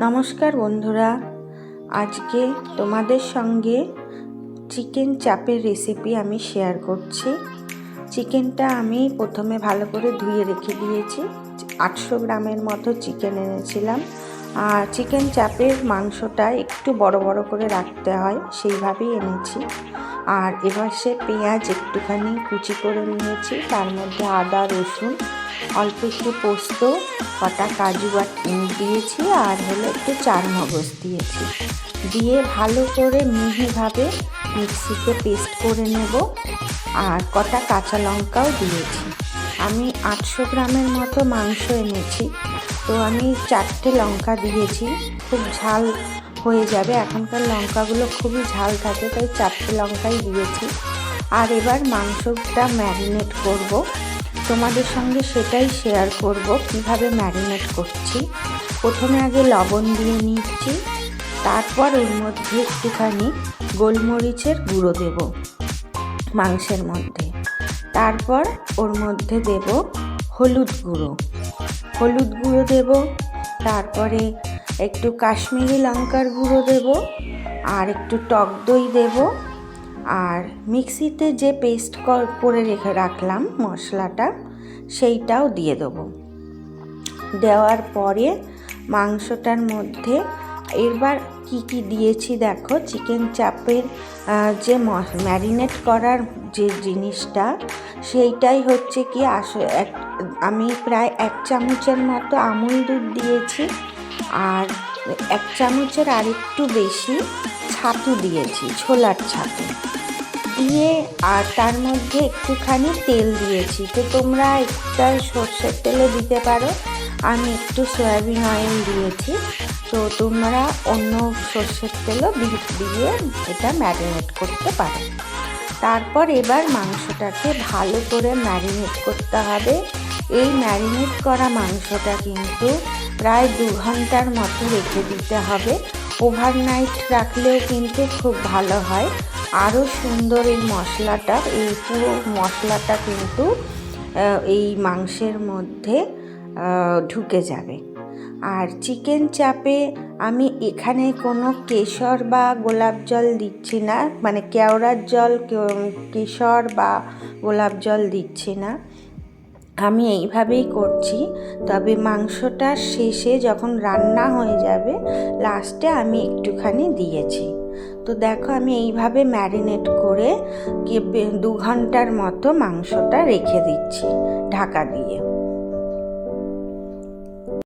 নমস্কার বন্ধুরা, আজকে তোমাদের সঙ্গে চিকেন চাপের রেসিপি আমি শেয়ার করছি। চিকেনটা আমি প্রথমে ভালো করে ধুয়ে রেখে দিয়েছি। আটশো গ্রামের মতো চিকেন এনেছিলাম। আর চিকেন চাপের মাংসটা একটু বড় বড় করে রাখতে হয়, সেইভাবেই এনেছি। আর এবার সে পেঁয়াজ একটুখানি কুচি করে নিয়েছি, তার মধ্যে আদা, রসুন, অল্প একটু পোস্ত, কটা কাজু বাট দিয়েছি, আর হলো একটু চার মগজ দিয়েছি। দিয়ে ভালো করে মিহিভাবে মিক্সিতে পেস্ট করে নেব, আর কটা কাঁচা লঙ্কাও দিয়েছি। আমি আটশো গ্রামের মতো মাংস এনেছি। তো আমি চারটে লঙ্কা দিয়েছি। খুব ঝাল হয়ে যাবে। এখনকার লঙ্কাগুলো খুবই ঝাল থাকে, তাই চারটে লঙ্কাই দিয়েছি। আর এবার মাংসটা ম্যারিনেট করব। তোমাদের সঙ্গে সেটাই শেয়ার করব, কীভাবে ম্যারিনেট করছি। প্রথমে আগে লবণ দিয়ে নিচ্ছি। তারপর ওর মধ্যে একটুখানি গোলমরিচের গুঁড়ো দেব মাংসের মধ্যে। তারপর ওর মধ্যে দেব হলুদ গুঁড়ো। হলুদ গুঁড়ো দেব, তারপরে একটু কাশ্মীরি লঙ্কার গুঁড়ো দেব, আর একটু টক দই দেব, আর মিক্সিতে যে পেস্ট করে রেখে রাখলাম মশলাটা, সেইটাও দিয়ে দেবো। দেওয়ার পরে মাংসটার মধ্যে এবার কি কি দিয়েছি দেখো? চিকেন চাপের যে ম্যারিনেট করার যে জিনিসটা, সেইটাই হচ্ছে কি আস আমি প্রায় এক চামচের মতো আমুল দুধ দিয়েছি আর এক চামচের আরেকটু বেশি ছাতু দিয়েছি, ছোলার ছাতু। দিয়ে আর তার মধ্যে একটুখানি তেল দিয়েছি। তো তোমরা একটা সর্ষের তেলও দিতে পারো। আমি একটু সয়াবিন অয়েল দিয়েছি। তো তোমরা অন্য সর্ষের তেলও দিয়ে এটা ম্যারিনেট করতে পারো। তারপর এবার মাংসটাকে ভালো করে ম্যারিনেট করতে হবে। এই ম্যারিনেট করা মাংসটা কিন্তু প্রায় দু ঘণ্টার মতো রেখে দিতে হবে। ওভারনাইট রাখলেও কিন্তু খুব ভালো হয়। আরও সুন্দর এই মশলাটা, এই পুরো মশলাটা কিন্তু এই মাংসের মধ্যে ঢুকে যাবে। আর চিকেন চাপে আমি এখানে কোনো কেশর বা গোলাপ জল দিচ্ছি না মানে কেওড়ার জল কেশর বা গোলাপ জল দিচ্ছি না। আমি এইভাবেই করছি, তবে মাংসটা শেষে যখন রান্না হয়ে যাবে লাস্টে আমি একটুখানি দিয়েছি। তো দেখো আমি এইভাবে ম্যারিনেট করে দু ঘণ্টার মতো মাংসটা রেখে দিচ্ছি ঢাকা দিয়ে।